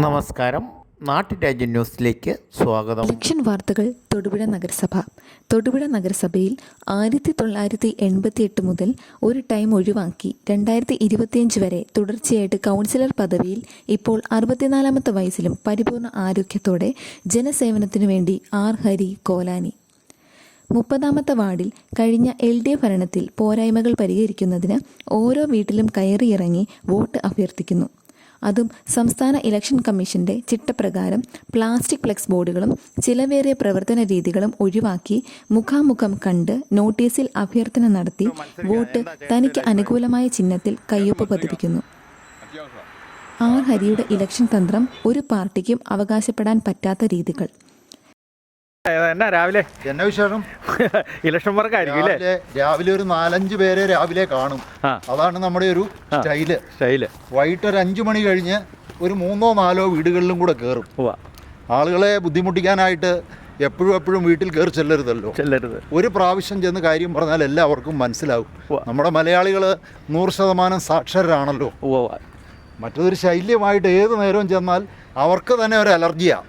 നമസ്കാരം. നാട്ടുരാജ്യ ന്യൂസിലേക്ക് സ്വാഗതം. ഇലക്ഷൻ വാർത്തകൾ തൊടുപുഴ നഗരസഭ. തൊടുപുഴ നഗരസഭയിൽ ആയിരത്തി തൊള്ളായിരത്തി എൺപത്തി എട്ട് മുതൽ ഒരു ടൈം ഒഴിവാക്കി രണ്ടായിരത്തി ഇരുപത്തിയഞ്ച് വരെ തുടർച്ചയായിട്ട് കൗൺസിലർ പദവിയിൽ ഇപ്പോൾ അറുപത്തിനാലാമത്തെ വയസ്സിലും പരിപൂർണ ആരോഗ്യത്തോടെ ജനസേവനത്തിനു വേണ്ടി ആർ. ഹരി കോലാനി. മുപ്പതാമത്തെ വാർഡിൽ കഴിഞ്ഞ എൽ ഡി എഫ് ഭരണത്തിൽ പോരായ്മകൾ പരിഹരിക്കുന്നതിന് ഓരോ വീട്ടിലും കയറിയിറങ്ങി വോട്ട് അഭ്യർത്ഥിക്കുന്നു. അതും സംസ്ഥാന ഇലക്ഷൻ കമ്മീഷന്റെ ചിട്ടപ്രകാരം പ്ലാസ്റ്റിക് ഫ്ലെക്സ് ബോർഡുകളും ചിലവേറിയ പ്രവർത്തന രീതികളും ഒഴിവാക്കി മുഖാമുഖം കണ്ട് നോട്ടീസിൽ അഭ്യർത്ഥന നടത്തി വോട്ട് തനിക്ക് അനുകൂലമായ ചിഹ്നത്തിൽ കയ്യൊപ്പ് പതിപ്പിക്കുന്നു. ആർ ഹരിയുടെ ഇലക്ഷൻ തന്ത്രം ഒരു പാർട്ടിക്കും അവകാശപ്പെടാൻ പറ്റാത്ത രീതികൾ. എന്നാ രാവിലെ? എന്നെ വിശേഷം? ഇലക്ഷൻ വർക്കായിരിക്കും അല്ലേ? രാവിലെ ഒരു നാലഞ്ച് പേരെ രാവിലെ കാണും. അതാണ് നമ്മുടെ ഒരു സ്റ്റൈൽ. സ്റ്റൈൽ. വൈകിട്ട് ഒരു അഞ്ചു മണി കഴിഞ്ഞ് ഒരു മൂന്നോ നാലോ വീടുകളിലും കൂടെ കയറും ആളുകളെ ബുദ്ധിമുട്ടിക്കാനായിട്ട് എപ്പോഴും എപ്പോഴും വീട്ടിൽ കയറി ചെല്ലരുതല്ലോ. ചെല്ലരുത്. ഒരു പ്രാവശ്യം ചെന്ന് കാര്യം പറഞ്ഞാൽ എല്ലാവർക്കും മനസ്സിലാവും. നമ്മുടെ മലയാളികൾ നൂറ് ശതമാനം സാക്ഷരരാണല്ലോ. മറ്റൊരു ശൈല്യമായിട്ട് ഏത് നേരവും ചെന്നാൽ അവർക്ക് തന്നെ ഒരു അലർജിയാണ്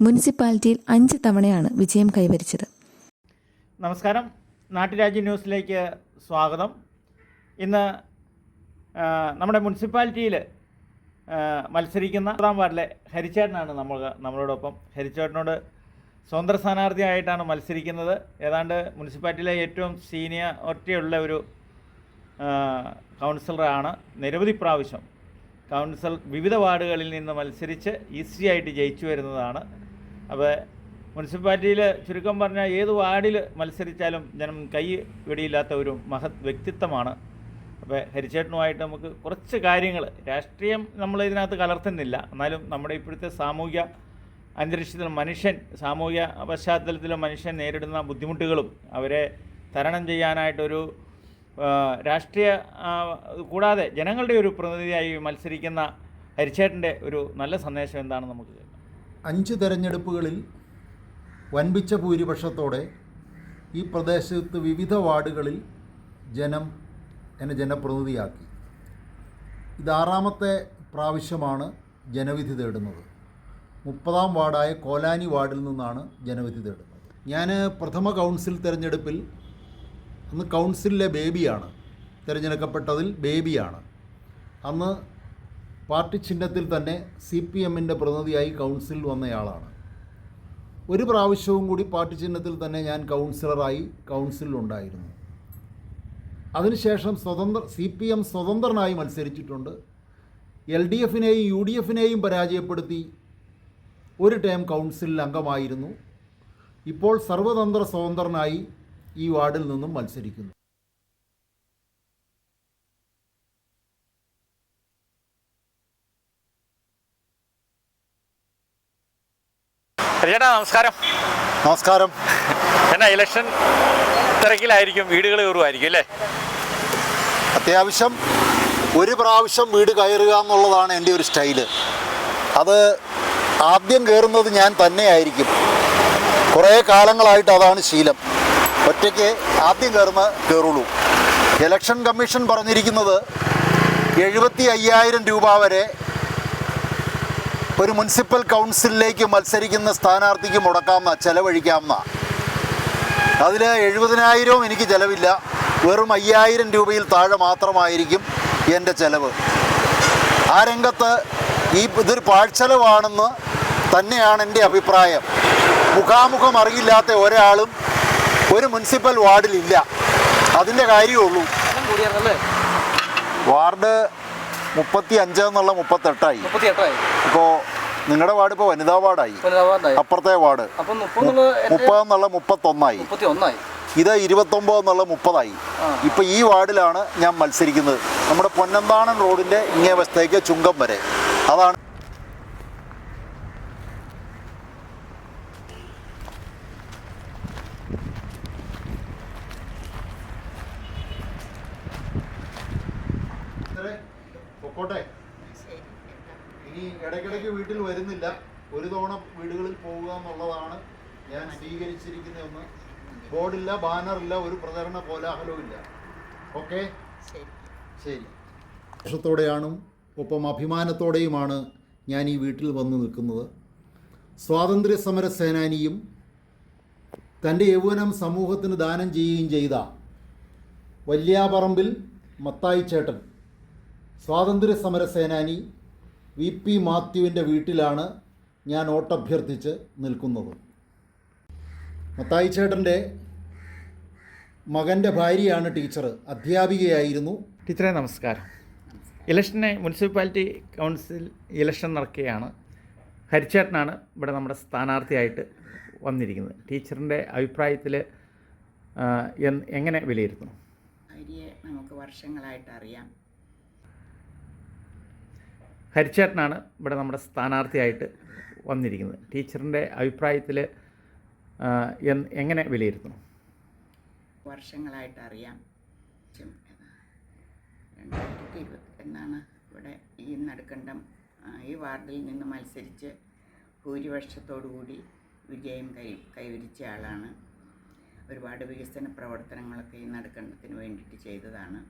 മുനിസിപ്പാലിറ്റിയിൽ അഞ്ച് തവണയാണ് വിജയം കൈവരിച്ചത്. നമസ്കാരം. നാട്ടുരാജ്യ ന്യൂസിലേക്ക് സ്വാഗതം. ഇന്ന് നമ്മുടെ മുനിസിപ്പാലിറ്റിയിൽ മത്സരിക്കുന്ന ഒന്നാം വാർഡിലെ ഹരിച്ചേട്ടനാണ് നമ്മൾ നമ്മളോടൊപ്പം. ഹരിച്ചേട്ടനോട് സ്വതന്ത്ര സ്ഥാനാർത്ഥിയായിട്ടാണ് മത്സരിക്കുന്നത്. ഏതാണ്ട് മുനിസിപ്പാലിറ്റിയിലെ ഏറ്റവും സീനിയർ ഒറ്റയുള്ള ഒരു കൗൺസിലറാണ്. നിരവധി പ്രാവശ്യം കൗൺസിൽ വിവിധ വാർഡുകളിൽ നിന്ന് മത്സരിച്ച് ഈസി ആയിട്ട് ജയിച്ചു വരുന്നതാണ്. അപ്പോൾ മുനിസിപ്പാലിറ്റിയിൽ ചുരുക്കം പറഞ്ഞാൽ ഏത് വാർഡിൽ മത്സരിച്ചാലും ജനം കൈ വെടിയില്ലാത്ത ഒരു മഹത് വ്യക്തിത്വമാണ്. അപ്പോൾ ഹരിച്ചേട്ടനുമായിട്ട് നമുക്ക് കുറച്ച് കാര്യങ്ങൾ രാഷ്ട്രീയം നമ്മൾ ഇതിനകത്ത് കലർത്തുന്നില്ല. എന്നാലും നമ്മുടെ ഇപ്പോഴത്തെ സാമൂഹ്യ അന്തരീക്ഷത്തിൽ മനുഷ്യൻ സാമൂഹ്യ പശ്ചാത്തലത്തിൽ മനുഷ്യൻ നേരിടുന്ന ബുദ്ധിമുട്ടുകളും അവരെ തരണം ചെയ്യാനായിട്ടൊരു രാഷ്ട്രീയ കൂടാതെ ജനങ്ങളുടെ ഒരു പ്രതിനിധിയായി മത്സരിക്കുന്ന ഹരിച്ചേട്ടന്റെ ഒരു നല്ല സന്ദേശം എന്താണ് നമുക്ക് അഞ്ച് തെരഞ്ഞെടുപ്പുകളിൽ വൻപിച്ച ഭൂരിപക്ഷത്തോടെ ഈ പ്രദേശത്ത് വിവിധ വാർഡുകളിൽ ജനം എന്നെ ജനപ്രതിനിധിയാക്കി. ഇതാറാമത്തെ പ്രാവശ്യമാണ് ജനവിധി തേടുന്നത്. മുപ്പതാം വാർഡായ കോലാനി വാർഡിൽ നിന്നാണ് ജനവിധി തേടുന്നത്. ഞാൻ പ്രഥമ കൗൺസിൽ തിരഞ്ഞെടുപ്പിൽ അന്ന് കൗൺസിലിലെ ബേബിയാണ്. തിരഞ്ഞെടുക്കപ്പെട്ടതിൽ ബേബിയാണ്. അന്ന് പാർട്ടി ചിഹ്നത്തിൽ തന്നെ സി പി എമ്മിന്റെ പ്രതിനിധിയായി കൗൺസിലിൽ വന്നയാളാണ്. ഒരു പ്രാവശ്യവും കൂടി പാർട്ടി ചിഹ്നത്തിൽ തന്നെ ഞാൻ കൗൺസിലറായി കൗൺസിലുണ്ടായിരുന്നു അതിനുശേഷം സ്വതന്ത്ര സി പി എം സ്വതന്ത്രനായി മത്സരിച്ചിട്ടുണ്ട്. എൽ ഡി എഫിനെയും യു ഡി എഫിനെയും പരാജയപ്പെടുത്തി ഒരു ടേം കൗൺസിലിൽ അംഗമായിരുന്നു. ഇപ്പോൾ സർവതന്ത്ര സ്വതന്ത്രനായി ഈ വാർഡിൽ നിന്നും മത്സരിക്കുന്നു. ഹരിച്ചേട്ടാ നമസ്കാരം. നമസ്കാരം. എന്നാ ഇലക്ഷൻ തിരക്കിലായിരിക്കും വീടുകൾ കയറുമായിരിക്കും അല്ലേ? അത്യാവശ്യം ഒരു പ്രാവശ്യം വീട് കയറുക എന്നുള്ളതാണ് എന്റെ ഒരു സ്റ്റൈൽ. അത് ആദ്യം കയറുന്നത് ഞാൻ തന്നെയായിരിക്കും. കുറേ കാലങ്ങളായിട്ട് അതാണ് ശീലം. ഒറ്റയ്ക്ക് ആദ്യം കയറുന്ന കയറുള്ളൂ. ഇലക്ഷൻ കമ്മീഷൻ പറഞ്ഞിരിക്കുന്നത് എഴുപത്തി അയ്യായിരം രൂപ വരെ ഒരു മുനിസിപ്പൽ കൗൺസിലിലേക്ക് മത്സരിക്കുന്ന സ്ഥാനാർത്ഥിക്ക് മുടക്കാമെന്ന ചെലവഴിക്കാമെന്ന. അതിൽ എഴുപതിനായിരവും എനിക്ക് ചിലവില്ല. വെറും അയ്യായിരം രൂപയിൽ താഴെ മാത്രമായിരിക്കും എന്റെ ചിലവ്. ആ രംഗത്ത് ഈ ഇതൊരു പാഴ്ചലവാണെന്ന് തന്നെയാണ് എന്റെ അഭിപ്രായം. മുഖാമുഖം അറിയില്ലാത്ത ഒരാളും ഒരു മുനിസിപ്പൽ വാർഡിലില്ല അതിന്റെ കാര്യമുള്ളൂ വാർഡ് മുപ്പത്തി അഞ്ച് എന്നുള്ള മുപ്പത്തെട്ടായി മുപ്പത്തി എട്ടായി ഇപ്പോൾ നിങ്ങളുടെ വാർഡ് ഇപ്പോൾ വനിതാ വാർഡായി. അപ്പുറത്തെ വാർഡ്. മുപ്പതെന്നുള്ള മുപ്പത്തൊന്നായി. മുപ്പത്തി ഒന്നായി ഇത് ഇരുപത്തൊമ്പത് എന്നുള്ള മുപ്പതായി. ഇപ്പം ഈ വാർഡിലാണ് ഞാൻ മത്സരിക്കുന്നത്. നമ്മുടെ പൊന്നന്താണൻ റോഡിന്റെ ഇങ്ങേ വശത്തേക്ക് ചുങ്കം വരെ. അതാണ് പൊക്കോട്ടെ. ഇനി ഇടയ്ക്കിടയ്ക്ക് വീട്ടിൽ വരുന്നില്ല. ഒരു തവണ വീടുകളിൽ പോവുക എന്നുള്ളതാണ് ഞാൻ സ്വീകരിച്ചിരിക്കുന്ന ഒന്ന്. ബോർഡില്ല ബാനറില്ല ഒരു പ്രചരണ കോലാഹലവും ഇല്ല ഓക്കെ? ശരി. വർഷത്തോടെയാണ് ഒപ്പം അഭിമാനത്തോടെയുമാണ് ഞാൻ ഈ വീട്ടിൽ വന്നു നിൽക്കുന്നത്. സ്വാതന്ത്ര്യ സമര സേനാനിയും തന്റെ യൗവനം സമൂഹത്തിന് ദാനം ചെയ്യുകയും ചെയ്ത വല്യാപറമ്പിൽ മത്തായി ചേട്ടൻ സ്വാതന്ത്ര്യ സമര സേനാനി വി പി മാത്യുവിന്റെ വീട്ടിലാണ് ഞാൻ ഓട്ടഭ്യർത്ഥിച്ച് നിൽക്കുന്നത്. മത്തായി ചേട്ടന്റെ മകന്റെ ഭാര്യയാണ് ടീച്ചർ അധ്യാപികയായിരുന്നു. ടീച്ചറെ നമസ്കാരം. ഇലക്ഷനെ മുനിസിപ്പാലിറ്റി കൗൺസിൽ ഇലക്ഷൻ നടക്കുകയാണ്. ഹരിച്ചേട്ടനാണ് ഇവിടെ നമ്മുടെ സ്ഥാനാർത്ഥിയായിട്ട് വന്നിരിക്കുന്നത്. ടീച്ചറിന്റെ അഭിപ്രായത്തിൽ എങ്ങനെ വിലയിരുത്തുന്നു ഹരിയെ നമുക്ക് വർഷങ്ങളായിട്ട് അറിയാം. ഹരിച്ചേട്ടനാണ് ഇവിടെ നമ്മുടെ സ്ഥാനാർത്ഥിയായിട്ട് വന്നിരിക്കുന്നത്. ടീച്ചറിന്റെ അഭിപ്രായത്തിൽ എങ്ങനെ വിലയിരുത്തുന്നു? വർഷങ്ങളായിട്ട് അറിയാം. രണ്ടായിരത്തി ഇരുപത്തി എന്നാണ് ഇവിടെ ഈ നടുക്കണ്ടം ഈ വാർഡിൽ നിന്ന് മത്സരിച്ച് ഭൂരിപക്ഷത്തോടുകൂടി വിജയം കൈ കൈവരിച്ച ആളാണ്. ഒരുപാട് വികസന പ്രവർത്തനങ്ങളൊക്കെ ഈ നടുക്കണ്ടത്തിന് വേണ്ടിയിട്ട് ചെയ്തതാണ്.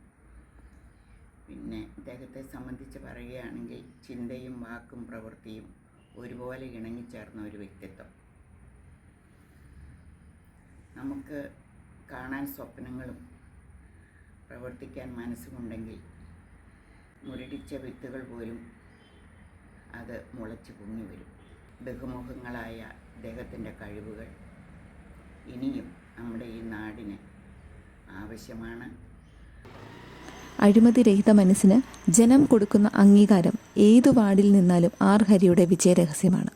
പിന്നെ ഇദ്ദേഹത്തെ സംബന്ധിച്ച് പറയുകയാണെങ്കിൽ ചിന്തയും വാക്കും പ്രവൃത്തിയും ഒരുപോലെ ഇണങ്ങിച്ചേർന്ന ഒരു വ്യക്തിത്വം. നമുക്ക് കാണാൻ സ്വപ്നങ്ങളും പ്രവർത്തിക്കാൻ മനസ്സുമുണ്ടെങ്കിൽ മുരടിച്ച വിത്തുകൾ പോലും അത് മുളച്ച് പൊങ്ങി വരും. ബഹുമുഖങ്ങളായ ഇദ്ദേഹത്തിന്റെ കഴിവുകൾ ഇനിയും നമ്മുടെ ഈ നാടിന് ആവശ്യമാണ്. അഴിമതിരഹിത മനസ്സിന് ജനം കൊടുക്കുന്ന അംഗീകാരം ഏതു വാർഡിൽ നിന്നാലും ആർഹരിയുടെ വിജയരഹസ്യമാണ്.